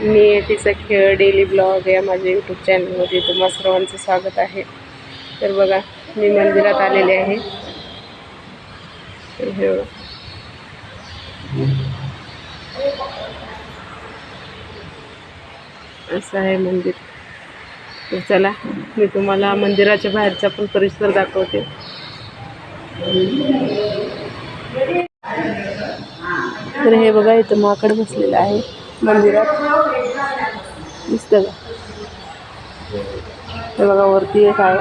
मी तिचा खेळ daily blog या माझ्या यूट्यूब चॅनलमध्ये तुम्हा सर्वांचं स्वागत आहे. तर बघा मी मंदिरात आलेले आहे. तर हे असं आहे मंदिर. तर चला मी तुम्हाला मंदिराच्या बाहेरचा पण परिसर दाखवते. तर हे बघा इथं माकड बसलेलं आहे. मंदिरात. दिसतं का हे बघा वरती एक आहे.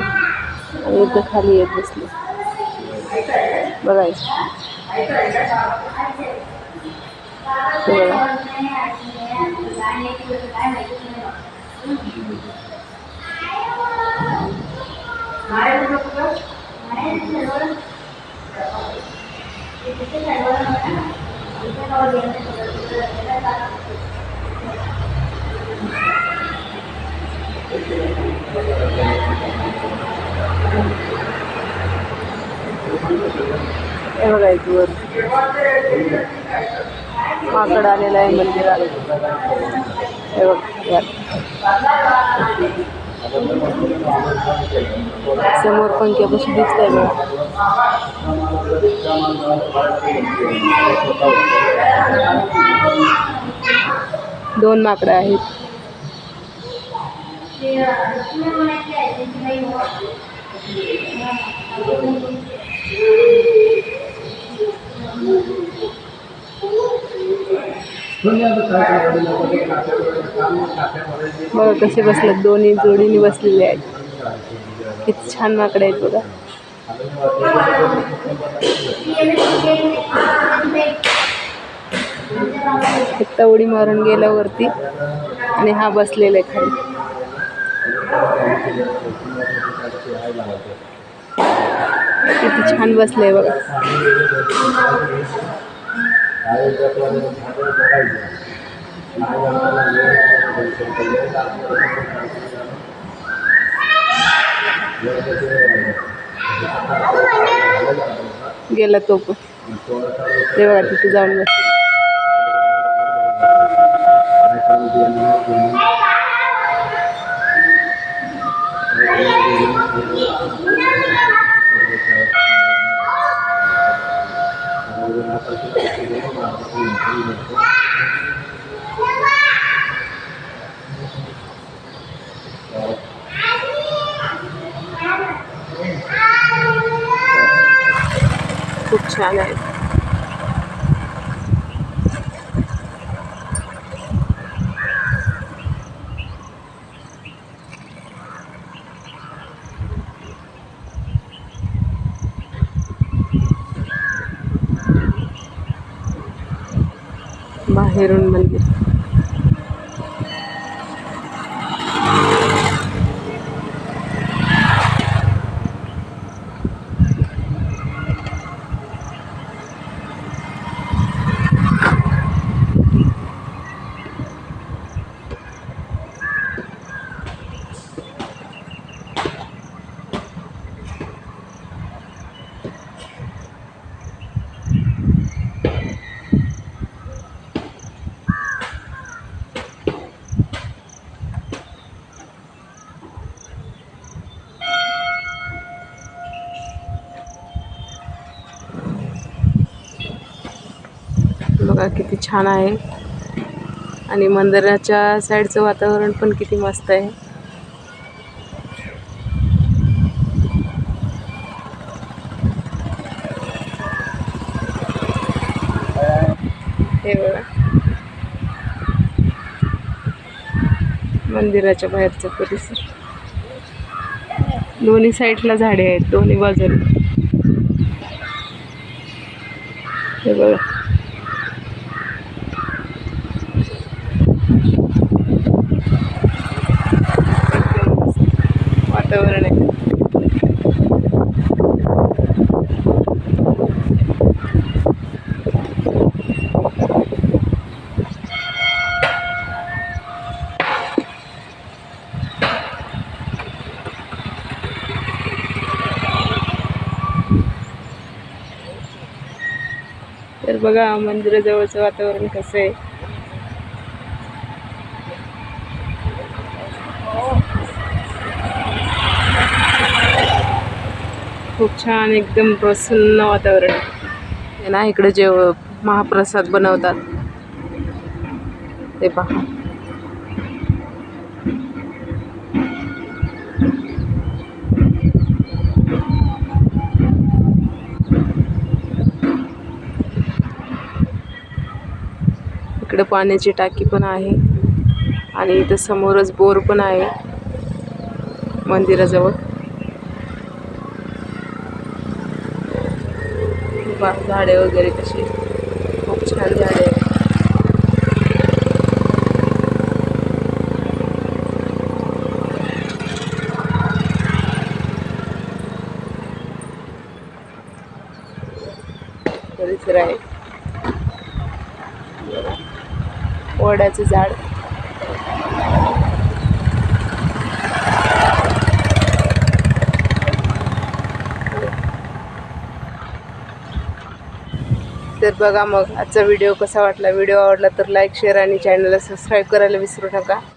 आणि इथं खाली येत बसले बघायचं. हे बघा. हे बघा इथं वर. माकड आलेला आहे मंदिरात हे बघा यात. समोर पंख्यापाशी दिसतंय बघा. दोन माकडं आहेत. बघा कसे बसलेत. दोन्ही जोडीने बसलेले आहेत. किती छान माकडे आहेत बघा. फक्त उडी मारून गेला वरती आणि हा बसलेला आहे खाली. किती छान बसलंय बघा. गेला तो पण ते बघा तिथे जाऊन बस Thank you. छान आहे बाहेरून मंदिर. बघा किती छान आहे. आणि मंदिराच्या साईडचं वातावरण पण किती मस्त आहे. हे बघा. मंदिराच्या बाहेरचा परिसर. दोन्ही साईडला झाडे आहेत दोन्ही बाजूला. हे बघा. वातावरण आहे. तर बघा मंदिराजवळचं वातावरण कसं आहे. खूप छान एकदम प्रसन्न वातावरण. आहे ना इकडे जे महाप्रसाद बनवतात. ते पहा. इकडे पाण्याची टाकी पण आहे. आणि इथं समोरच बोर पण आहे. मंदिराजवळ. बा झाडे वगैरे कशी? खूप छान झाडे आहेत. परिसर आहे. वडाचं झाड. तर बघा मग आजचा व्हिडिओ कसा वाटला? व्हिडिओ आवडला तर लाईक शेअर आणि चॅनलला सबस्क्राईब करायला विसरू नका.